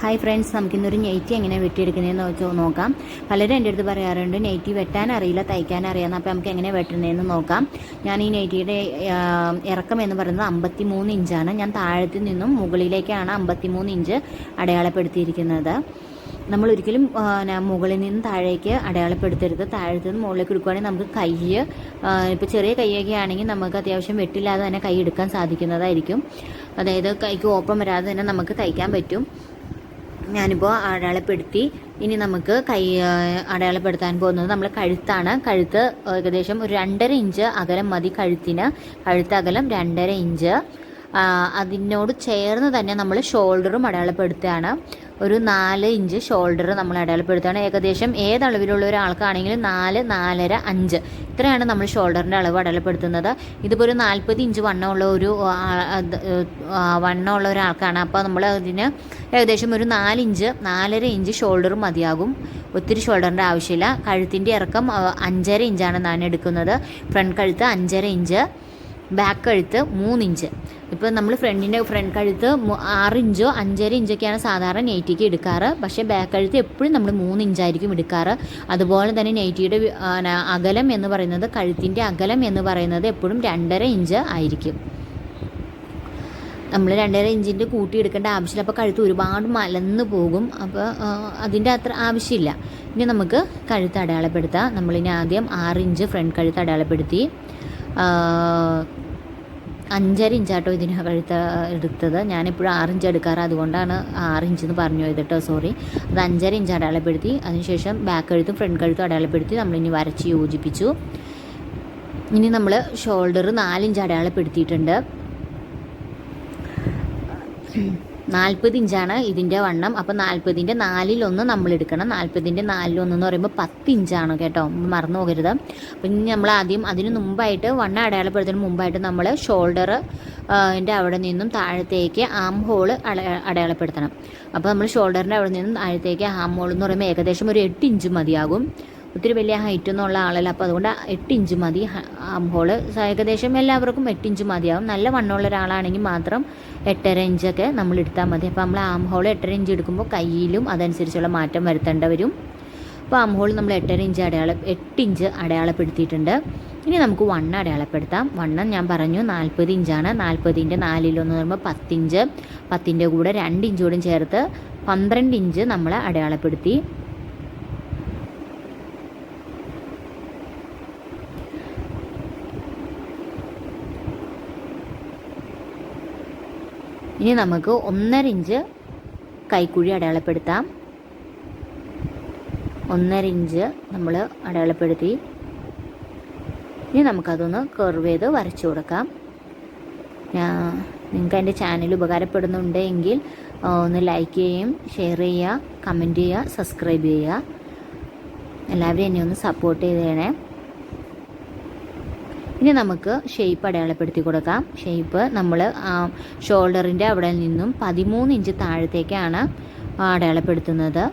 Hi friends നമുക്കിന്നൊരു നെയ്റ്റി എങ്ങനെ വെട്ടിയെടുക്കുന്നതെന്ന് വെച്ച് നോക്കാം. പലരും എന്റെ അടുത്ത് പറയാറുണ്ട് നെയ്റ്റി വെട്ടാൻ അറിയില്ല തയ്ക്കാൻ അറിയാമെന്ന് അപ്പോൾ നമുക്ക് എങ്ങനെ വെട്ടുന്നതെന്ന് നോക്കാം. ഞാൻ ഈ നെയ്റ്റിയുടെ ഇറക്കം എന്ന് പറയുന്നത് അമ്പത്തി മൂന്ന് ഇഞ്ചാണ്. ഞാൻ താഴത്തു നിന്നും മുകളിലേക്കാണ് അമ്പത്തി മൂന്ന് ഇഞ്ച് അടയാളപ്പെടുത്തിയിരിക്കുന്നത്. നമ്മൾ ഒരിക്കലും മുകളിൽ നിന്ന് താഴേക്ക് അടയാളപ്പെടുത്തരുത്. താഴത്തു നിന്ന് മുകളിലേക്ക് എടുക്കുകയാണെങ്കിൽ നമുക്ക് കൈ ഇപ്പോൾ ചെറിയ കൈയൊക്കെ ആണെങ്കിൽ നമുക്ക് അത്യാവശ്യം വെട്ടില്ലാതെ തന്നെ കൈ എടുക്കാൻ സാധിക്കുന്നതായിരിക്കും. അതായത് കൈക്ക് ഓപ്പം വരാതെ തന്നെ നമുക്ക് തയ്ക്കാൻ പറ്റും. ഞാനിപ്പോൾ അടയാളപ്പെടുത്തി. ഇനി നമുക്ക് കൈ അടയാളപ്പെടുത്താൻ പോകുന്നത് നമ്മൾ കഴുത്താണ്. കഴുത്ത് ഏകദേശം ഒരു രണ്ടര ഇഞ്ച് അകലം മതി കഴുത്തിന്. കഴുത്ത് അകലം രണ്ടര ഇഞ്ച്. അതിനോട് ചേർന്ന് തന്നെ നമ്മൾ ഷോൾഡറും അടയാളപ്പെടുത്തുകയാണ്. ഒരു നാല് ഇഞ്ച് ഷോൾഡർ നമ്മൾ അടയാളപ്പെടുത്തുകയാണ്. ഏകദേശം ഏത് അളവിലുള്ള ഒരാൾക്കാണെങ്കിലും നാല് നാലര അഞ്ച് ഇത്രയാണ് നമ്മൾ ഷോൾഡറിന്റെ അളവ് അടയാളപ്പെടുത്തുന്നത്. ഇതിപ്പോൾ ഒരു നാൽപ്പത് ഇഞ്ച് വണ്ണമുള്ള ഒരു വണ്ണമുള്ള ഒരാൾക്കാണ്. അപ്പോൾ നമ്മൾ അതിന് ഏകദേശം ഒരു നാലിഞ്ച് നാലര ഇഞ്ച് ഷോൾഡറും മതിയാകും. ഒത്തിരി ഷോൾഡറിന്റെ ആവശ്യമില്ല. കഴുത്തിന്റെ ഇറക്കം അഞ്ചര ഇഞ്ചാണ് ഞാൻ എടുക്കുന്നത്. ഫ്രണ്ട് കഴുത്ത് അഞ്ചര ഇഞ്ച് ബാക്ക് കഴുത്ത് മൂന്നിഞ്ച്. ഇപ്പോൾ നമ്മൾ ഫ്രണ്ടിന്റെ ഫ്രണ്ട് കഴുത്ത് ആറ് ഇഞ്ചോ അഞ്ചര ഇഞ്ചൊക്കെയാണ് സാധാരണ നെയ്റ്റിക്ക് എടുക്കാറ്. പക്ഷേ ബാക്ക് കഴുത്ത് എപ്പോഴും നമ്മൾ മൂന്ന് ഇഞ്ചായിരിക്കും എടുക്കാറ്. അതുപോലെ തന്നെ നെയ്റ്റിയുടെ അകലം എന്ന് പറയുന്നത് കഴുത്തിന്റെ അകലം എന്ന് പറയുന്നത് എപ്പോഴും രണ്ടര ഇഞ്ച് ആയിരിക്കും. നമ്മൾ രണ്ടര ഇഞ്ചിന്റെ കൂട്ടി എടുക്കേണ്ട ആവശ്യമില്ല. അപ്പോൾ കഴുത്ത് ഒരുപാട് മലന്ന് പോകും. അപ്പോൾ അതിന്റെ അത്ര ആവശ്യമില്ല. ഇനി നമുക്ക് കഴുത്ത് അടയാളപ്പെടുത്താം. നമ്മളിനി ആദ്യം ആറ് ഇഞ്ച് ഫ്രണ്ട് കഴുത്ത് അടയാളപ്പെടുത്തി. അഞ്ചര ഇഞ്ചാട്ടോ ഇതിന് കഴുത്ത എടുത്തത്. ഞാനിപ്പോഴും ആറിഞ്ച് എടുക്കാറ്. അതുകൊണ്ടാണ് ആറിഞ്ച് എന്ന് പറഞ്ഞു കേട്ടോ സോറി അത് അഞ്ചര ഇഞ്ച് അടയാളപ്പെടുത്തി. അതിനുശേഷം ബാക്ക് കഴുത്തും ഫ്രണ്ട് കഴുത്തും അടയാളപ്പെടുത്തി നമ്മളിനി വരച്ച് യോജിപ്പിച്ചു. ഇനി നമ്മൾ ഷോൾഡർ നാലിഞ്ച് അടയാളപ്പെടുത്തിയിട്ടുണ്ട്. നാൽപ്പത് ഇഞ്ചാണ് ഇതിന്റെ വണ്ണം. അപ്പോൾ നാൽപ്പതിന്റെ നാലിലൊന്ന് നമ്മൾ എടുക്കണം നാൽപ്പതിന്റെ നാലിലൊന്ന് എന്ന് പറയുമ്പോൾ പത്ത് ഇഞ്ചാണ് കേട്ടോ. മറന്നു പോകരുത്. അപ്പം ഇനി നമ്മൾ ആദ്യം അതിന് മുമ്പായിട്ട് വണ്ണം അടയാളപ്പെടുത്തുന്നതിന് മുമ്പായിട്ട് നമ്മൾ ഷോൾഡർ എന്റെ അവിടെ നിന്നും താഴത്തേക്ക് ആം ഹോൾ അടയാളപ്പെടുത്തണം. അപ്പോൾ നമ്മൾ ഷോൾഡറിന്റെ അവിടെ നിന്നും താഴത്തേക്ക് ആം ഹോൾ എന്ന് പറയുമ്പോൾ ഏകദേശം ഒരു എട്ട് ഇഞ്ച് മതിയാകും. ഒത്തിരി വലിയ ഹൈറ്റ് ഒന്നും ഉള്ള ആളല്ല. അപ്പോൾ അതുകൊണ്ട് എട്ട് ഇഞ്ച് മതി. ആം ഹോൾ ഏകദേശം എല്ലാവർക്കും എട്ട് ഇഞ്ച് മതിയാവും. നല്ല വണ്ണമുള്ള ഒരാളാണെങ്കിൽ മാത്രം എട്ടര ഇഞ്ചൊക്കെ നമ്മൾ എടുത്താൽ മതി. അപ്പോൾ നമ്മൾ ആം ഹോൾ എട്ടര ഇഞ്ച് എടുക്കുമ്പോൾ കയ്യിലും അതനുസരിച്ചുള്ള മാറ്റം വരുത്തേണ്ട വരും. അപ്പോൾ ആം ഹോൾ നമ്മൾ എട്ടര ഇഞ്ച് അടയാള എട്ട് ഇഞ്ച് അടയാളപ്പെടുത്തിയിട്ടുണ്ട്. ഇനി നമുക്ക് വണ്ണം അടയാളപ്പെടുത്താം. വണ്ണം ഞാൻ പറഞ്ഞു നാൽപ്പത് ഇഞ്ചാണ് നാൽപ്പതിന്റെ നാലിലൊന്ന് പറയുമ്പോൾ പത്തിഞ്ച് പത്തിന്റെ കൂടെ രണ്ട് ഇഞ്ചോടും ചേർത്ത് പന്ത്രണ്ട് ഇഞ്ച് നമ്മൾ അടയാളപ്പെടുത്തി. ഇനി നമുക്ക് ഒന്നര ഇഞ്ച് കൈക്കുഴി അടയാളപ്പെടുത്താം. ഒന്നര ഇഞ്ച് നമ്മൾ അടയാളപ്പെടുത്തി. ഇനി നമുക്കതൊന്ന് കർവ് ചെയ്ത് വരച്ചു കൊടുക്കാം. നിങ്ങൾക്ക് എന്റെ ചാനൽ ഉപകാരപ്പെടുന്നുണ്ട് എങ്കിൽ ഒന്ന് ലൈക്ക് ചെയ്യുകയും ഷെയർ ചെയ്യുക കമന്റ് ചെയ്യുക സബ്സ്ക്രൈബ് ചെയ്യുക. എല്ലാവരും എന്നെ ഒന്ന് സപ്പോർട്ട് ചെയ്തേണേ. ഇനി നമുക്ക് ഷേപ്പ് അടയാളപ്പെടുത്തി കൊടുക്കാം. ഷേപ്പ് നമ്മൾ ഷോൾഡറിന്റെ അവിടെ നിന്നും പതിമൂന്ന് ഇഞ്ച് താഴത്തേക്കാണ് അടയാളപ്പെടുത്തുന്നത്.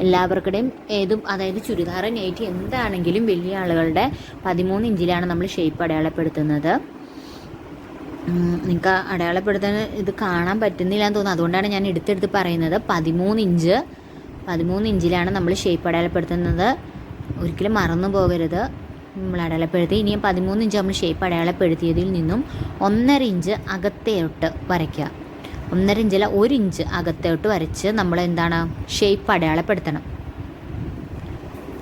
എല്ലാവർക്കുടെയും ഏതും അതായത് ചുരിദാർ നെയ്റ്റ് എന്താണെങ്കിലും വലിയ ആളുകളുടെ പതിമൂന്ന് ഇഞ്ചിലാണ് നമ്മൾ ഷേപ്പ് അടയാളപ്പെടുത്തുന്നത്. നിങ്ങൾക്ക് അടയാളപ്പെടുത്താൻ ഇത് കാണാൻ പറ്റുന്നില്ല എന്ന് തോന്നുന്നു. അതുകൊണ്ടാണ് ഞാൻ എടുത്തെടുത്ത് പറയുന്നത്. പതിമൂന്ന് ഇഞ്ച് പതിമൂന്ന് ഇഞ്ചിലാണ് നമ്മൾ ഷേപ്പ് അടയാളപ്പെടുത്തുന്നത്. ഒരിക്കലും മറന്നു പോകരുത്. നമ്മൾ അടയാളപ്പെടുത്തി. ഇനിയും പതിമൂന്ന് ഇഞ്ച് നമ്മൾ ഷേപ്പ് അടയാളപ്പെടുത്തിയതിൽ നിന്നും ഒന്നര ഇഞ്ച് അകത്തേട്ട് വരയ്ക്കുക. ഒന്നര ഇഞ്ചല്ല ഒരു ഇഞ്ച് അകത്തോട്ട് വരച്ച് നമ്മൾ എന്താണ്? ഷേപ്പ് അടയാളപ്പെടുത്തണം.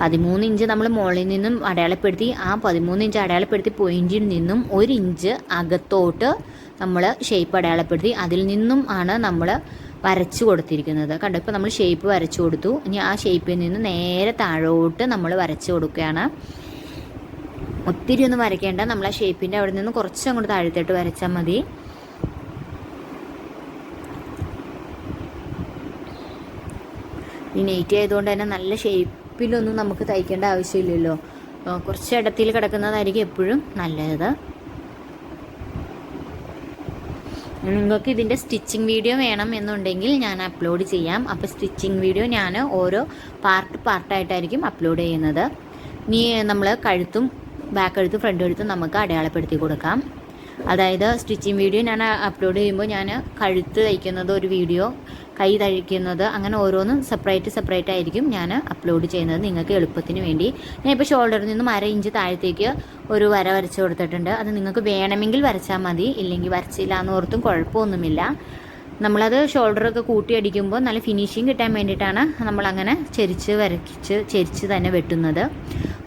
പതിമൂന്ന് ഇഞ്ച് നമ്മൾ മുകളിൽ നിന്നും അടയാളപ്പെടുത്തി ആ പതിമൂന്ന് ഇഞ്ച് അടയാളപ്പെടുത്തി പോയിന്റിൽ നിന്നും ഒരു ഇഞ്ച് അകത്തോട്ട് നമ്മൾ ഷേപ്പ് അടയാളപ്പെടുത്തി. അതിൽ നിന്നും ആണ് നമ്മൾ വരച്ചു കൊടുത്തിരിക്കുന്നത്. കണ്ടോ? ഇപ്പോൾ നമ്മൾ ഷേപ്പ് വരച്ചു കൊടുത്തു. ഇനി ആ ഷേപ്പിൽ നിന്ന് നേരെ താഴോട്ട് നമ്മൾ വരച്ചു കൊടുക്കുകയാണ്. ഒത്തിരി ഒന്നും വരയ്ക്കേണ്ട. നമ്മൾ ആ ഷേപ്പിന്റെ അവിടെ നിന്ന് കുറച്ച് അങ്ങോട്ട് താഴത്തോട്ട് വരച്ചാൽ മതി. ഈ നെയ്റ്റ് ആയതുകൊണ്ട് തന്നെ നല്ല ഷേപ്പിലൊന്നും നമുക്ക് തയ്ക്കേണ്ട ആവശ്യമില്ലല്ലോ. കുറച്ച് ഇടത്തിൽ കിടക്കുന്നതായിരിക്കും എപ്പോഴും നല്ലത്. നിങ്ങൾക്ക് ഇതിന്റെ സ്റ്റിച്ചിങ് വീഡിയോ വേണം എന്നുണ്ടെങ്കിൽ ഞാൻ അപ്ലോഡ് ചെയ്യാം. അപ്പോൾ സ്റ്റിച്ചിങ് വീഡിയോ ഞാൻ ഓരോ പാർട്ട് പാർട്ടായിട്ടായിരിക്കും അപ്ലോഡ് ചെയ്യുന്നത്. ഇനി നമ്മൾ കഴുത്തും ബാക്ക് എടുത്ത് ഫ്രണ്ട് എടുത്ത് നമുക്ക് അടയാളപ്പെടുത്തി കൊടുക്കാം. അതായത് സ്റ്റിച്ചിങ് വീഡിയോ ഞാൻ അപ്ലോഡ് ചെയ്യുമ്പോൾ ഞാൻ കഴുത്ത് തയ്ക്കുന്നത് ഒരു വീഡിയോ കൈ തഴിക്കുന്നത് അങ്ങനെ ഓരോന്നും സെപ്പറേറ്റ് സെപ്പറേറ്റ് ആയിരിക്കും ഞാൻ അപ്ലോഡ് ചെയ്യുന്നത് നിങ്ങൾക്ക് എളുപ്പത്തിന് വേണ്ടി. ഞാൻ ഇപ്പോൾ ഷോൾഡറിൽ നിന്നും അര ഇഞ്ച് താഴത്തേക്ക് ഒരു വര വരച്ച് കൊടുത്തിട്ടുണ്ട്. അത് നിങ്ങൾക്ക് വേണമെങ്കിൽ വരച്ചാൽ മതി. ഇല്ലെങ്കിൽ വരച്ചില്ല എന്ന് ഓർത്തും കുഴപ്പമൊന്നുമില്ല. നമ്മളത് ഷോൾഡറൊക്കെ കൂട്ടി അടിക്കുമ്പോൾ നല്ല ഫിനിഷിങ് കിട്ടാൻ വേണ്ടിയിട്ടാണ് നമ്മളങ്ങനെ ചെരിച്ച് വരച്ച് ചെരിച്ച് തന്നെ വെട്ടുന്നത്.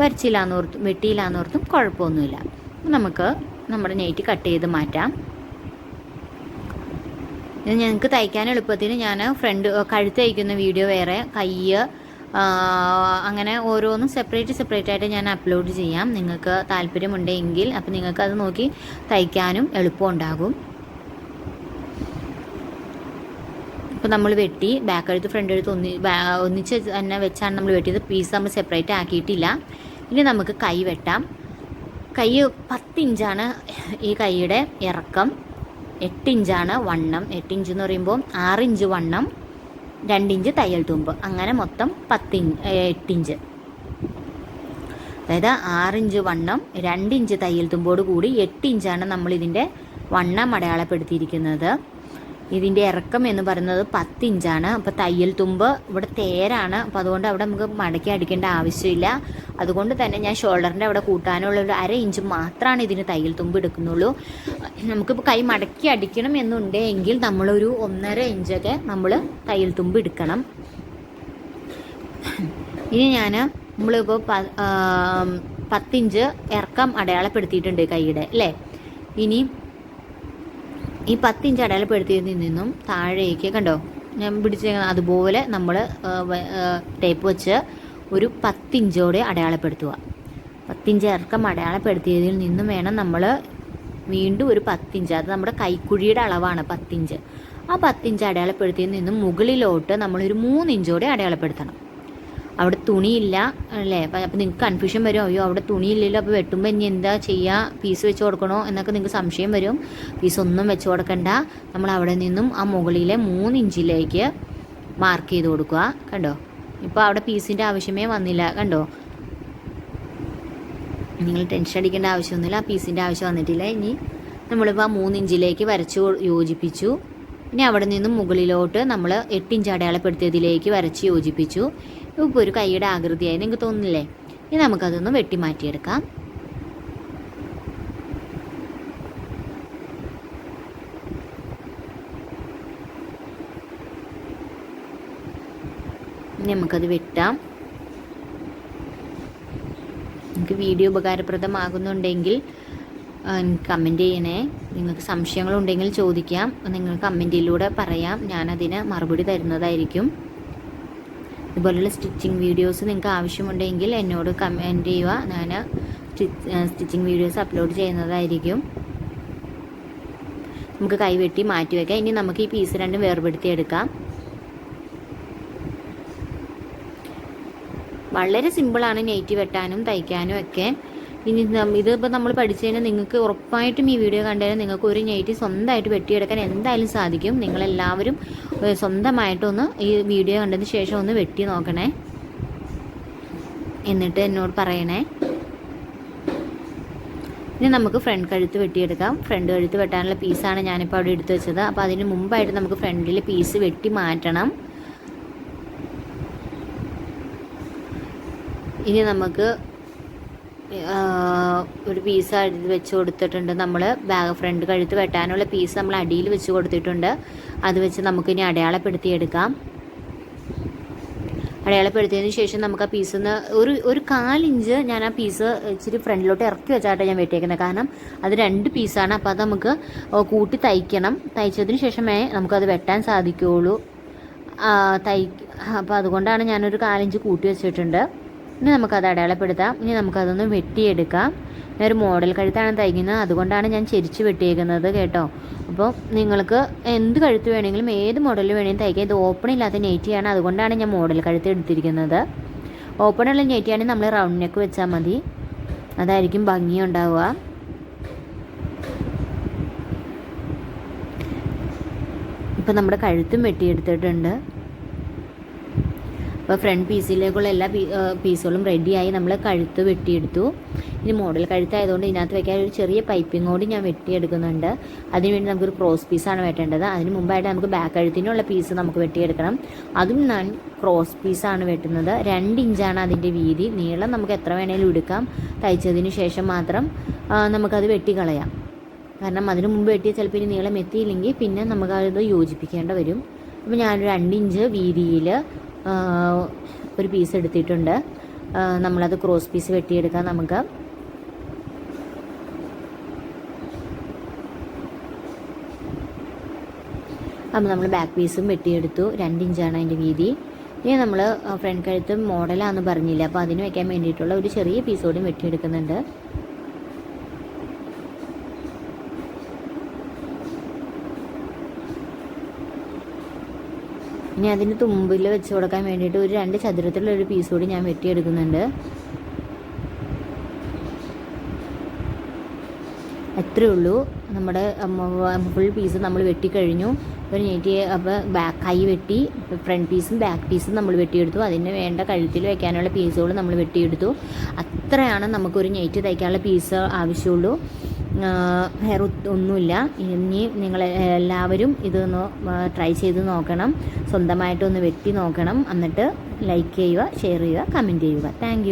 വരച്ചില്ല വെട്ടിയില്ലാന്നോർത്തും കുഴപ്പമൊന്നുമില്ല. നമുക്ക് നമ്മുടെ നെയ്റ്റ് കട്ട് ചെയ്ത് മാറ്റാം. ഇത് ഞങ്ങൾക്ക് തയ്ക്കാൻ എളുപ്പത്തിന് ഞാൻ ഫ്രണ്ട് കഴുത്ത് തയ്ക്കുന്ന വീഡിയോ വേറെ കയ്യ് അങ്ങനെ ഓരോന്നും സെപ്പറേറ്റ് സെപ്പറേറ്റ് ആയിട്ട് ഞാൻ അപ്ലോഡ് ചെയ്യാം. നിങ്ങൾക്ക് താല്പര്യമുണ്ടെങ്കിൽ അപ്പോൾ നിങ്ങൾക്ക് അത് നോക്കി തയ്ക്കാനും എളുപ്പമുണ്ടാകും. ഇപ്പോൾ നമ്മൾ വെട്ടി ബാക്ക് എഴുത്ത് ഫ്രണ്ട് എഴുത്ത് ഒന്നി ഒന്നിച്ച് തന്നെ വെച്ചാണ് നമ്മൾ വെട്ടിയത്. പീസ് നമ്മൾ സെപ്പറേറ്റ് ആക്കിയിട്ടില്ല. ഇനി നമുക്ക് കൈ വെട്ടാം. കൈ പത്ത് ഇഞ്ചാണ് ഈ കൈയുടെ ഇറക്കം. എട്ട് ഇഞ്ചാണ് വണ്ണം. എട്ട് ഇഞ്ച് എന്ന് പറയുമ്പോൾ ആറ് ഇഞ്ച് വണ്ണം രണ്ടിഞ്ച് തയ്യൽ തുമ്പ്. അങ്ങനെ മൊത്തം പത്ത് ഇഞ്ച് എട്ട് ഇഞ്ച് അതായത് ആറിഞ്ച് വണ്ണം രണ്ടിഞ്ച് തയ്യൽ തുമ്പോട് കൂടി എട്ട് ഇഞ്ചാണ് നമ്മൾ വണ്ണം അടയാളപ്പെടുത്തിയിരിക്കുന്നത്. ഇതിന്റെ ഇറക്കം എന്ന് പറയുന്നത് പത്ത് ഇഞ്ചാണ് അപ്പോൾ തയ്യൽ തുമ്പ് ഇവിടെ തേരാണ്. അപ്പോൾ അതുകൊണ്ട് അവിടെ നമുക്ക് മടക്കി അടിക്കേണ്ട ആവശ്യമില്ല. അതുകൊണ്ട് തന്നെ ഞാൻ ഷോൾഡറിന്റെ അവിടെ കൂട്ടാനുള്ള ഒരു അര ഇഞ്ച് മാത്രമാണ് ഇതിന് തയ്യൽ തുമ്പ് എടുക്കുന്നുള്ളൂ. നമുക്കിപ്പോൾ കൈ മടക്കി അടിക്കണം എന്നുണ്ടെങ്കിൽ നമ്മളൊരു ഒന്നര ഇഞ്ചൊക്കെ നമ്മൾ തയ്യൽ തുമ്പ് എടുക്കണം. ഇനി ഞാൻ നമ്മളിപ്പോൾ പത്തിഞ്ച് ഇറക്കം അടയാളപ്പെടുത്തിയിട്ടുണ്ട് കൈയുടെ അല്ലേ? ഇനി ഈ പത്തിഞ്ച് അടയാളപ്പെടുത്തിയതിൽ നിന്നും താഴേക്ക് കണ്ടോ? ഞാൻ പിടിച്ച അതുപോലെ നമ്മൾ ടേപ്പ് വെച്ച് ഒരു പത്തിഞ്ചോടെ അടയാളപ്പെടുത്തുക. പത്തിഞ്ച് ഇറക്കം അടയാളപ്പെടുത്തിയതിൽ നിന്നും വേണം നമ്മൾ വീണ്ടും ഒരു പത്തിഞ്ച് അത് നമ്മുടെ കൈക്കുഴിയുടെ അളവാണ് പത്തിഞ്ച്. ആ പത്തിഞ്ച് അടയാളപ്പെടുത്തിയതിൽ നിന്നും മുകളിലോട്ട് നമ്മളൊരു മൂന്നിഞ്ചോടെ അടയാളപ്പെടുത്തണം. അവിടെ തുണിയില്ല അല്ലേ? അപ്പം നിങ്ങൾക്ക് കൺഫ്യൂഷൻ വരും. അയ്യോ അവിടെ തുണിയില്ലല്ലോ അപ്പോൾ വെട്ടുമ്പോൾ ഇനി എന്താ ചെയ്യുക പീസ് വെച്ച് കൊടുക്കണോ എന്നൊക്കെ നിങ്ങൾക്ക് സംശയം വരും. പീസ് ഒന്നും വെച്ച് കൊടുക്കണ്ട. നമ്മൾ അവിടെ നിന്നും ആ മുകളിലെ മൂന്ന് ഇഞ്ചിലേക്ക് മാർക്ക് ചെയ്ത് കൊടുക്കുക. കണ്ടോ? ഇപ്പോൾ അവിടെ പീസിന്റെ ആവശ്യമേ വന്നില്ല. കണ്ടോ? നിങ്ങൾ ടെൻഷൻ അടിക്കേണ്ട ആവശ്യമൊന്നുമില്ല. ആ പീസിന്റെ ആവശ്യം വന്നിട്ടില്ല. ഇനി നമ്മളിപ്പോൾ ആ മൂന്ന് ഇഞ്ചിലേക്ക് വരച്ച് യോജിപ്പിച്ചു. ഇനി അവിടെ നിന്നും മുകളിലോട്ട് നമ്മൾ എട്ട് ഇഞ്ച് അടയാളപ്പെടുത്തിയതിലേക്ക് വരച്ച് യോജിപ്പിച്ചു. ഇപ്പോൾ ഒരു കൈയുടെ ആകൃതിയായി നിങ്ങൾക്ക് തോന്നില്ലേ ഇനി നമുക്കതൊന്ന് വെട്ടി മാറ്റിയെടുക്കാം ഇനി നമുക്കത് വെട്ടാം. നിങ്ങൾക്ക് വീഡിയോ ഉപകാരപ്രദമാകുന്നുണ്ടെങ്കിൽ കമന്റ് ചെയ്യണേ. നിങ്ങൾക്ക് സംശയങ്ങളുണ്ടെങ്കിൽ ചോദിക്കാം. നിങ്ങൾ കമന്റിലൂടെ പറയാം. ഞാനതിന് മറുപടി തരുന്നതായിരിക്കും. ഇതുപോലുള്ള സ്റ്റിച്ചിങ് വീഡിയോസ് നിങ്ങൾക്ക് ആവശ്യമുണ്ടെങ്കിൽ എന്നോട് കമന്റ് ചെയ്യുക. ഞാൻ സ്റ്റിച്ചിങ് വീഡിയോസ് അപ്ലോഡ് ചെയ്യുന്നതായിരിക്കും. നമുക്ക് കൈവെട്ടി മാറ്റി വയ്ക്കാം ഇനി നമുക്ക് ഈ പീസ് രണ്ടും വേർപെടുത്തി എടുക്കാം. വളരെ സിമ്പിളാണ് നെയ്റ്റ് വെട്ടാനും തയ്ക്കാനും ഒക്കെ. ഇനി ഇതിപ്പോൾ നമ്മൾ പഠിച്ചു കഴിഞ്ഞാൽ നിങ്ങൾക്ക് ഉറപ്പായിട്ടും ഈ വീഡിയോ കണ്ടുകഴിഞ്ഞാൽ നിങ്ങൾക്ക് ഒരു നൈറ്റി സ്വന്തമായിട്ട് വെട്ടിയെടുക്കാൻ എന്തായാലും സാധിക്കും. നിങ്ങളെല്ലാവരും സ്വന്തമായിട്ടൊന്ന് ഈ വീഡിയോ കണ്ടതിന് ശേഷം ഒന്ന് വെട്ടി നോക്കണേ. എന്നിട്ട് എന്നോട് പറയണേ. ഇനി നമുക്ക് ഫ്രണ്ട് കഴുത്ത് വെട്ടിയെടുക്കാം. ഫ്രണ്ട് കഴുത്ത് വെട്ടാനുള്ള പീസാണ് ഞാനിപ്പോൾ അവിടെ എടുത്തു വെച്ചത്. അപ്പോൾ അതിന് മുമ്പായിട്ട് നമുക്ക് ഫ്രണ്ടിൽ പീസ് വെട്ടി മാറ്റണം. ഇനി നമുക്ക് ഒരു പീസ് അടിയിൽ വെച്ച് കൊടുത്തിട്ടുണ്ട്. നമ്മൾ ബാഗ് ഫ്രണ്ട് കഴുത്ത് വെട്ടാനുള്ള പീസ് നമ്മൾ അടിയിൽ വെച്ച് കൊടുത്തിട്ടുണ്ട്. അത് വെച്ച് നമുക്കിനി അടയാളപ്പെടുത്തിയെടുക്കാം. അടയാളപ്പെടുത്തിയതിന് ശേഷം നമുക്ക് ആ പീസിൽ ഒന്ന് ഒരു ഒരു കാലിഞ്ച് ഞാൻ ആ പീസ് ഇച്ചിരി ഫ്രണ്ടിലോട്ട് ഇറക്കി വെച്ചാട്ടാണ് ഞാൻ വെട്ടിയേക്കുന്നത്. കാരണം അത് രണ്ട് പീസാണ് അപ്പോൾ അത് നമുക്ക് കൂട്ടി തയ്ക്കണം. തയ്ച്ചതിന് ശേഷമേ നമുക്കത് വെട്ടാൻ സാധിക്കുകയുള്ളൂ തൈ അപ്പോൾ അതുകൊണ്ടാണ് ഞാനൊരു കാലിഞ്ച് കൂട്ടി വെച്ചിട്ടുണ്ട്. ഇനി നമുക്കത് അടയാളപ്പെടുത്താം. ഇനി നമുക്കതൊന്ന് വെട്ടിയെടുക്കാം. ഞാൻ ഒരു മോഡൽ കഴുത്താണ് തയ്ക്കുന്നത്. അതുകൊണ്ടാണ് ഞാൻ ചെരിച്ച് വെട്ടിയേക്കുന്നത് കേട്ടോ. അപ്പോൾ നിങ്ങൾക്ക് എന്ത് കഴുത്ത് വേണമെങ്കിലും ഏത് മോഡൽ വേണമെങ്കിലും തയ്ക്കാം. ഇത് ഓപ്പൺ ഇല്ലാത്ത നെറ്റിയാണ് അതുകൊണ്ടാണ് ഞാൻ മോഡൽ കഴുത്ത് എടുത്തിരിക്കുന്നത്. ഓപ്പൺ ഉള്ള നെറ്റിയാണ് നമ്മൾ റൗണ്ട് നെക്ക് വെച്ചാൽ മതി. അതായിരിക്കും ഭംഗിയുണ്ടാവുക ഇപ്പം നമ്മുടെ കഴുത്തും വെട്ടിയെടുത്തിട്ടുണ്ട്. അപ്പോൾ ഫ്രണ്ട് പീസിലേക്കുള്ള എല്ലാ പീസുകളും റെഡിയായി നമ്മൾ കഴുത്ത് വെട്ടിയെടുത്തു. ഇനി മോഡൽ കഴുത്തായതുകൊണ്ട് ഇതിനകത്ത് വെക്കാൻ ഒരു ചെറിയ പൈപ്പിംഗ് കൂടി ഞാൻ വെട്ടിയെടുക്കുന്നുണ്ട്. അതിനുവേണ്ടി നമുക്കൊരു ക്രോസ് പീസാണ് വെട്ടേണ്ടത്. അതിന് മുമ്പായിട്ട് നമുക്ക് ബാക്ക് കഴുത്തിനുള്ള പീസ് നമുക്ക് വെട്ടിയെടുക്കണം. അതും ഞാൻ ക്രോസ് പീസാണ് വെട്ടുന്നത്. രണ്ട് ഇഞ്ചാണ് അതിന്റെ വീതി. നീളം നമുക്ക് എത്ര വേണേലും എടുക്കാം. തയ്ച്ചതിന് ശേഷം മാത്രം നമുക്കത് വെട്ടിക്കളയാം. കാരണം അതിന് മുമ്പ് വെട്ടിയ ചിലപ്പോൾ ഇനി നീളം എത്തിയില്ലെങ്കിൽ പിന്നെ നമുക്കത് യോജിപ്പിക്കേണ്ട വരും. അപ്പോൾ ഞാനൊരു രണ്ട് ഇഞ്ച് വീതിയിൽ ഒരു പീസ് എടുത്തിട്ടുണ്ട്. നമ്മളത് ക്രോസ് പീസ് വെട്ടിയെടുക്കാം നമുക്ക്. അപ്പോൾ നമ്മൾ ബാക്ക് പീസും വെട്ടിയെടുത്തു. രണ്ട് ഇഞ്ചാണ് അതിന്റെ വീതി. ഇനി നമ്മൾ ഫ്രണ്ട് കഴുത്ത് മോഡലാണെന്ന് പറഞ്ഞില്ല അപ്പോൾ അതിന് വയ്ക്കാൻ വേണ്ടിയിട്ടുള്ള ഒരു ചെറിയ പീസോടും വെട്ടിയെടുക്കുന്നുണ്ട്. ഇനി അതിന് തുമ്പിൽ വെച്ച് കൊടുക്കാൻ വേണ്ടിയിട്ട് ഒരു രണ്ട് ചതുരത്തിലുള്ള ഒരു പീസ് കൂടി ഞാൻ വെട്ടിയെടുക്കുന്നുണ്ട്. അത്രേ ഉള്ളൂ. നമ്മുടെ ഫുൾ പീസ് നമ്മൾ വെട്ടിക്കഴിഞ്ഞു. ഒരു നീറ്റ് അപ്പോൾ ബാക്ക് കൈ വെട്ടി ഫ്രണ്ട് പീസും ബാക്ക് പീസും നമ്മൾ വെട്ടിയെടുത്തു. അതിന് വേണ്ട കഴുത്തിൽ വെക്കാനുള്ള പീസുകൾ നമ്മൾ വെട്ടിയെടുത്തു. അത്രയാണ് നമുക്കൊരു നെറ്റ് തയ്ക്കാനുള്ള പീസ് ആവശ്യമുള്ളൂ. വേറെ ഒന്നുമില്ല. ഇനി നിങ്ങൾ എല്ലാവരും ഇതൊന്ന് ട്രൈ ചെയ്ത് നോക്കണം. സ്വന്തമായിട്ടൊന്ന് വെട്ടി നോക്കണം. എന്നിട്ട് ലൈക്ക് ചെയ്യുക ഷെയർ ചെയ്യുക കമന്റ് ചെയ്യുക. താങ്ക്